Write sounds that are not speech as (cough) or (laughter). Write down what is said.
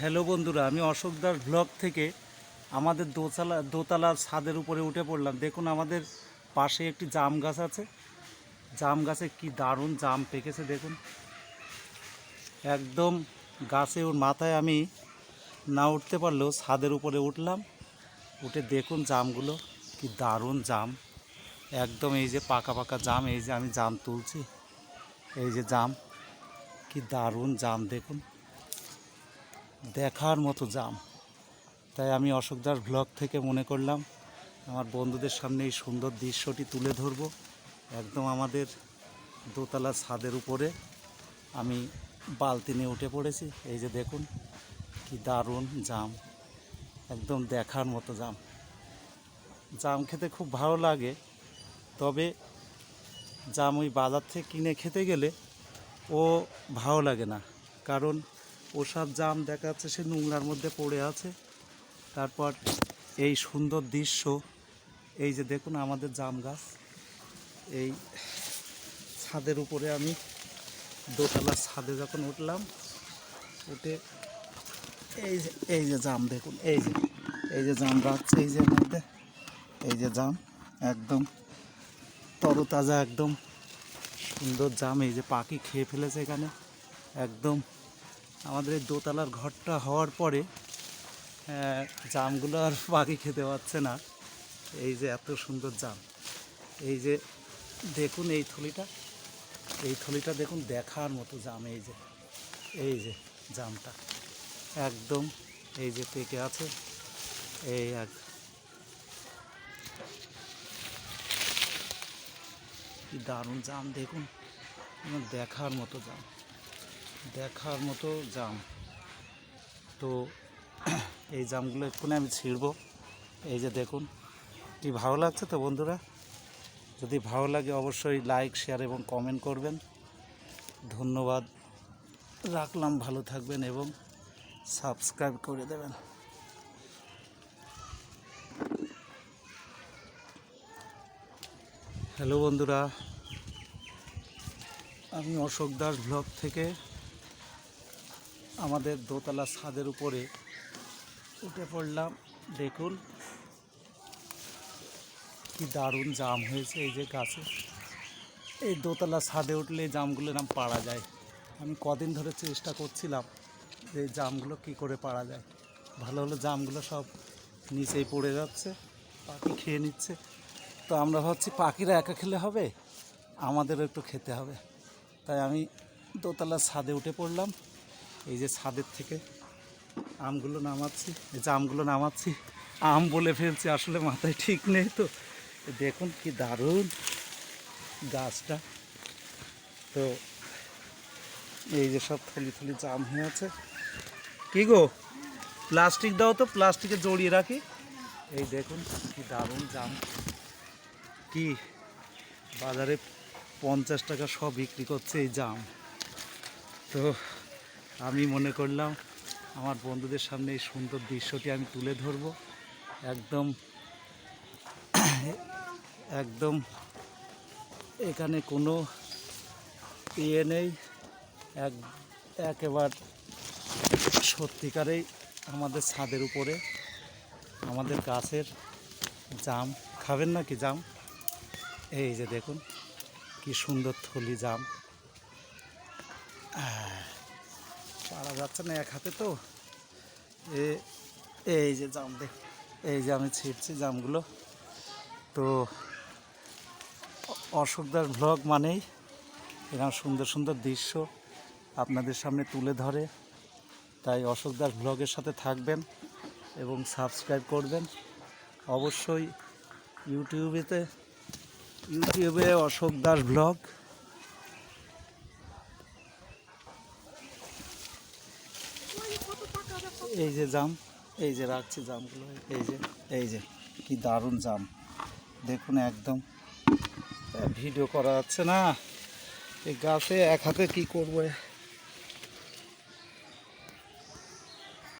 Hello বন্ধুরা, আমি Ashok Das blog থেকে আমাদের দোতলা দোতলার ছাদের উপরে উঠে পড়লাম। দেখুন, আমাদের পাশে একটি জাম গাছ আছে। জাম গাছে কি দারুণ জাম পেকেছে, দেখুন। একদম গাছে ওর মাথায় আমি না উঠতে পারলেও ছাদের উপরে উঠলাম। উঠে দেখুন জামগুলো, কি দারুণ জাম। একদম এই যে পাকা পাকা জাম, এই যে আমি জাম তুলছি। এই যে জাম, কি দারুণ জাম, দেখুন। দেখার মতো জাম। তাই আমি অশোক দাস ব্লগ থেকে মনে করলাম, আমার বন্ধুদের সামনে এই সুন্দর দৃশ্যটি তুলে ধরব। একদম আমাদের দোতলা ছাদের উপরে আমি বালতি নিয়ে উঠে পড়েছি। এই যে দেখুন, কি দারুণ জাম। একদম দেখার মতো জাম। জাম খেতে খুব ভালো লাগে, তবে জাম ওই বাজার থেকে কিনে খেতে গেলে ও ভালো লাগে না। কারণ ওসব জাম দেখা যাচ্ছে, সে নোংরার মধ্যে পড়ে আছে। তারপর এই সুন্দর দৃশ্য, এই যে দেখুন আমাদের জাম গাছ। এই ছাদের উপরে আমি দোতলার ছাদে যখন উঠলাম, উঠে এই যে এই যে জাম দেখুন, এই যে এই যে জাম গাছ এই যে মধ্যে, এই যে জাম, একদম তরতাজা, একদম সুন্দর জাম। এই যে পাখি খেয়ে ফেলেছে এখানে, একদম আমাদের এই দোতলার ঘরটা হওয়ার পরে জামগুলো আর পাখি খেতে পাচ্ছে না। এই যে এত সুন্দর জাম। এই যে দেখুন এই থলিটা। এই থলিটা দেখুন দেখার মতো জাম এই যে। এই যে জামটা। একদম এই যে পেকে আছে। এই এক দারুণ জাম দেখুন। দেখার মতো জাম। দেখার মতো জাম। তো (clears throat) এই জামগুলো এক্ষুনি আমি ছিঁড়বো। এই যে দেখুন কি ভালো লাগছে তো বন্ধুরা, যদি ভালো লাগে অবশ্যই লাইক শেয়ার এবং কমেন্ট করবেন। ধন্যবাদ। রাখলাম, ভালো থাকবেন এবং সাবস্ক্রাইব করে দেবেন। হ্যালো বন্ধুরা, আমি অশোক দাস ব্লগ থেকে আমাদের দোতলা ছাদের উপরে উঠে পড়লাম। দেখুন কি দারুণ জাম হয়েছে এই যে গাছে। এই দোতলা ছাদে উঠলে জামগুলো নাম পাড়া যায়। আমি কদিন ধরে চেষ্টা করছিলাম যে জামগুলো কী করে পাড়া যায়। ভালো হলো জামগুলো সব নিচেই পড়ে যাচ্ছে, পাখি খেয়ে নিচ্ছে। তো আমরা ভাবছি, পাখিরা একা খেলে হবে? আমাদেরও একটু খেতে হবে। তাই আমি দোতলার ছাদে উঠে পড়লাম। এই যে ছাদের থেকে আমগুলো নামাচ্ছি, এই যে আমগুলো নামাচ্ছি, আম বলে ফেলছি, আসলে মাথায় ঠিক নেই তো। দেখুন কি দারুণ গাছটা। তো এই যে সব থলি থলি জাম হয়ে আছে। কি গো? প্লাস্টিক দাও তো, প্লাস্টিকে জড়িয়ে রাখি। এই দেখুন কি দারুণ জাম। কি বাজারে পঞ্চাশ টাকা সব বিক্রি করছে এই জাম। তো আমি মনে করলাম আমার বন্ধুদের সামনে এই সুন্দর দৃশ্যটি আমি তুলে ধরবো। একদম একদম এখানে কোনো ইয়ে নেই। এক, একেবার সত্যিকারেই আমাদের ছাদের উপরে, আমাদের গাছের জাম। খাবেন না কি জাম? এই যে দেখুন, কি সুন্দর থলি জাম। পারা যাচ্ছে না এক হাতে তো। এ, এই যে জাম দেখ এই যে আমি ছিঁড়ছি জামগুলো। তো অ- অশোক দাস ব্লগ মানেই এরকম সুন্দর সুন্দর দৃশ্য আপনাদের সামনে তুলে ধরে। তাই অশোক দাস ব্লগের সাথে থাকবেন এবং সাবস্ক্রাইব করবেন। অবশ্যই ইউটিউবেতে, ইউটিউবে অশোক দাস ব্লগ এই যে জাম, এই যে রাখছি জামগুলো, এই যে এই যে, কি দারুণ জাম। দেখুন একদম, ভিডিও করা যাচ্ছে না। এই গাছে এক হাতে কী করব?